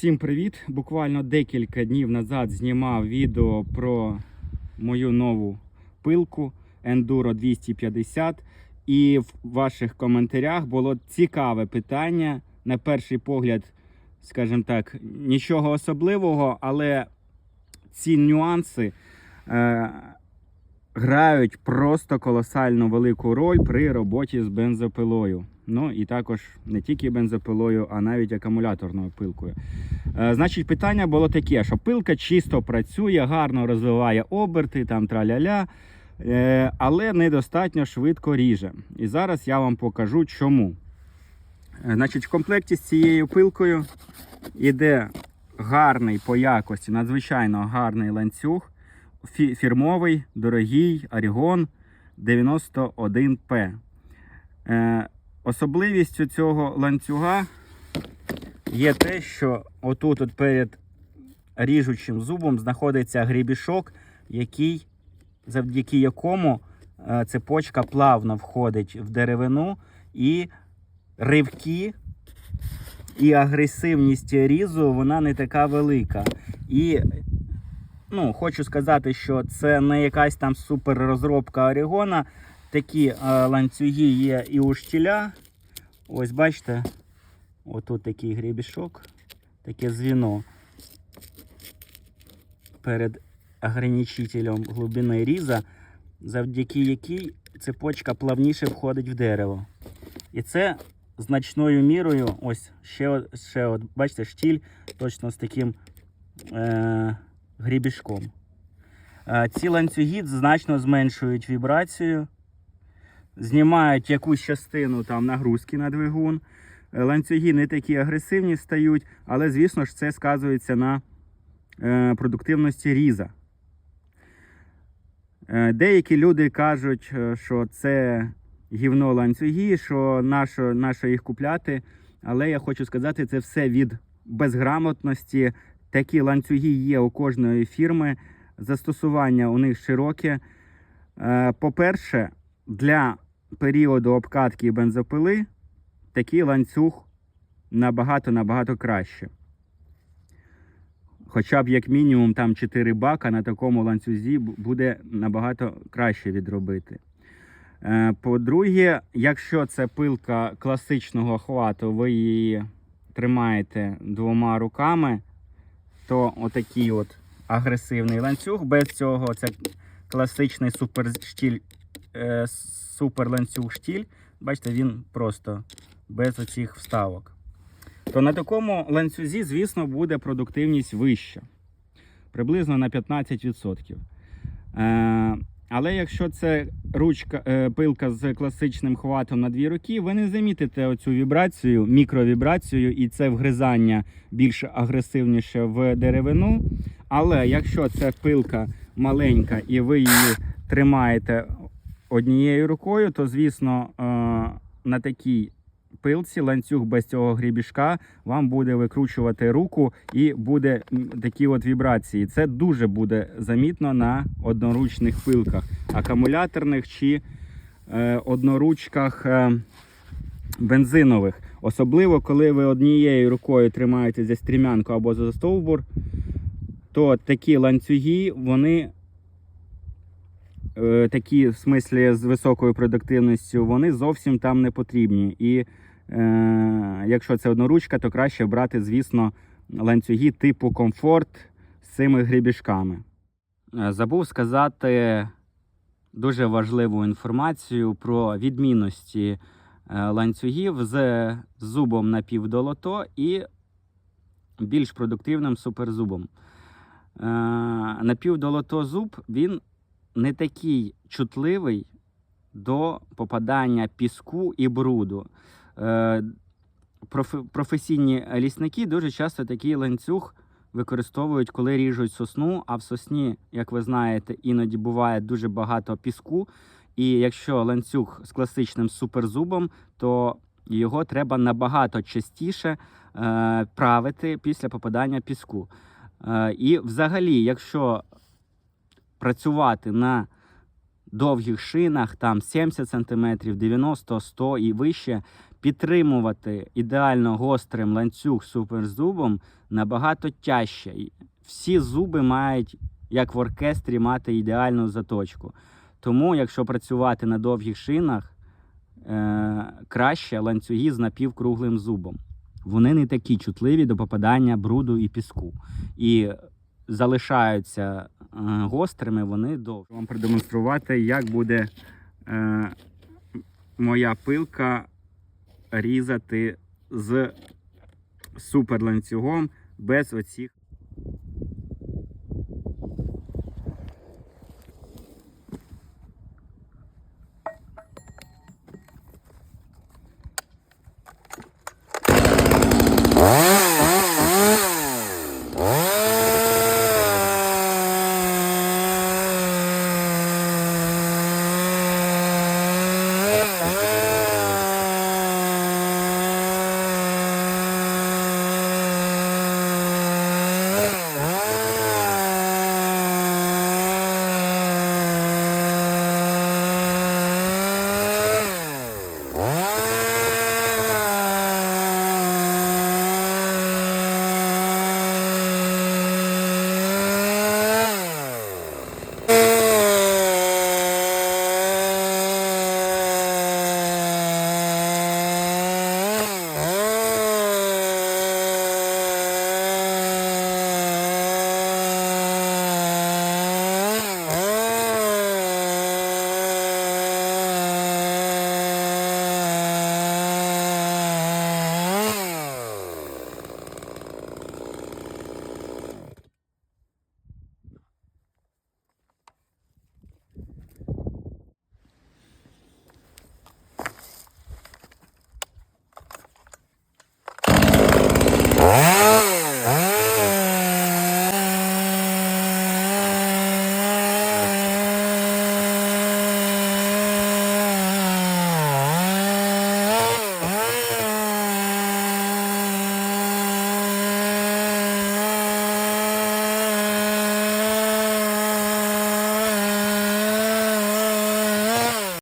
Всім привіт! Буквально декілька днів назад знімав відео про мою нову пилку Enduro 250. І в ваших коментарях було цікаве питання. На перший погляд, скажімо так, нічого особливого, але ці нюанси е, грають просто колосально велику роль при роботі з бензопилою. Ну і також не тільки бензопилою, а навіть акумуляторною пилкою. Е, значить, питання було таке, що пилка чисто працює, гарно розвиває оберти, там траля-ля, е, але недостатньо швидко ріже. І зараз я вам покажу чому. Е, Значить, в комплекті з цією пилкою йде гарний по якості, надзвичайно гарний ланцюг, фі- фірмовий, дорогий Орігон 91P. Е, Особливістю цього ланцюга є те, що отут от перед ріжучим зубом знаходиться грібішок, який, завдяки якому е, цепочка плавно входить в деревину і ривки і агресивність різу вона не така велика. І ну, хочу сказати, що це не якась там супер розробка Орігона. Такі е, ланцюги є і у штіля. Ось бачите, отут такий гребішок, таке звіно перед ограничителем глибини різа, завдяки якій цепочка плавніше входить в дерево. І це значною мірою, ось ще, ще от, бачите, штіль точно з таким е, грібішком. Е, ці ланцюги значно зменшують вібрацію, знімають якусь частину там нагрузки на двигун. Е, Ланцюги не такі агресивні стають, але, звісно ж, це сказується на е, продуктивності різа. Е, Деякі люди кажуть, що це гівно ланцюги, що нащо, нащо їх купляти. Але я хочу сказати, це все від безграмотності. Такі ланцюги є у кожної фірми. Застосування у них широке. По-перше, для періоду обкатки бензопили такий ланцюг набагато-набагато краще. Хоча б як мінімум там 4 бака на такому ланцюзі буде набагато краще відробити. Е, По-друге, якщо це пилка класичного хвату, ви її тримаєте двома руками, то отакий от агресивний ланцюг. Без цього це класичний суперштіль, е, суперланцюг штіль. Бачите, він просто без оцих вставок. То на такому ланцюзі, звісно, буде продуктивність вища. Приблизно на 15%. Е, але якщо це ручка, е, пилка з класичним хватом на дві руки, ви не замітите оцю вібрацію, мікровібрацію, і це вгризання більш агресивніше в деревину. Але якщо це пилка маленька і ви її тримаєте однією рукою, то звісно е, на такій пилці ланцюг без цього грібішка вам буде викручувати руку і буде такі от вібрації. Це дуже буде замітно на одноручних пилках, акумуляторних чи е, одноручках е, бензинових. Особливо, коли ви однією рукою тримаєте за стрімянку або за стовбур, то такі ланцюги, вони такі, в смислі, з високою продуктивністю, вони зовсім там не потрібні. І е, якщо це одноручка, то краще брати, звісно, ланцюги типу комфорт з цими грібішками. Е, Забув сказати дуже важливу інформацію про відмінності е, ланцюгів з зубом напівдолото і більш продуктивним суперзубом. Е, Напівдолото зуб він не такий чутливий до попадання піску і бруду. Е, Професійні лісники дуже часто такий ланцюг використовують, коли ріжуть сосну. А в сосні, як ви знаєте, іноді буває дуже багато піску. І якщо ланцюг з класичним суперзубом, то його треба набагато частіше е, правити після попадання піску. Е, і взагалі, якщо працювати на довгих шинах, там 70 см, 90, 100 і вище, підтримувати ідеально гострим ланцюг суперзубом набагато тяжче. Всі зуби мають, як в оркестрі, мати ідеальну заточку. Тому, якщо працювати на довгих шинах, е, краще ланцюги з напівкруглим зубом. Вони не такі чутливі до попадання бруду і піску. І залишаються гострими, вони довгі. Вам продемонструвати, як буде е, моя пилка різати з суперланцюгом без оцих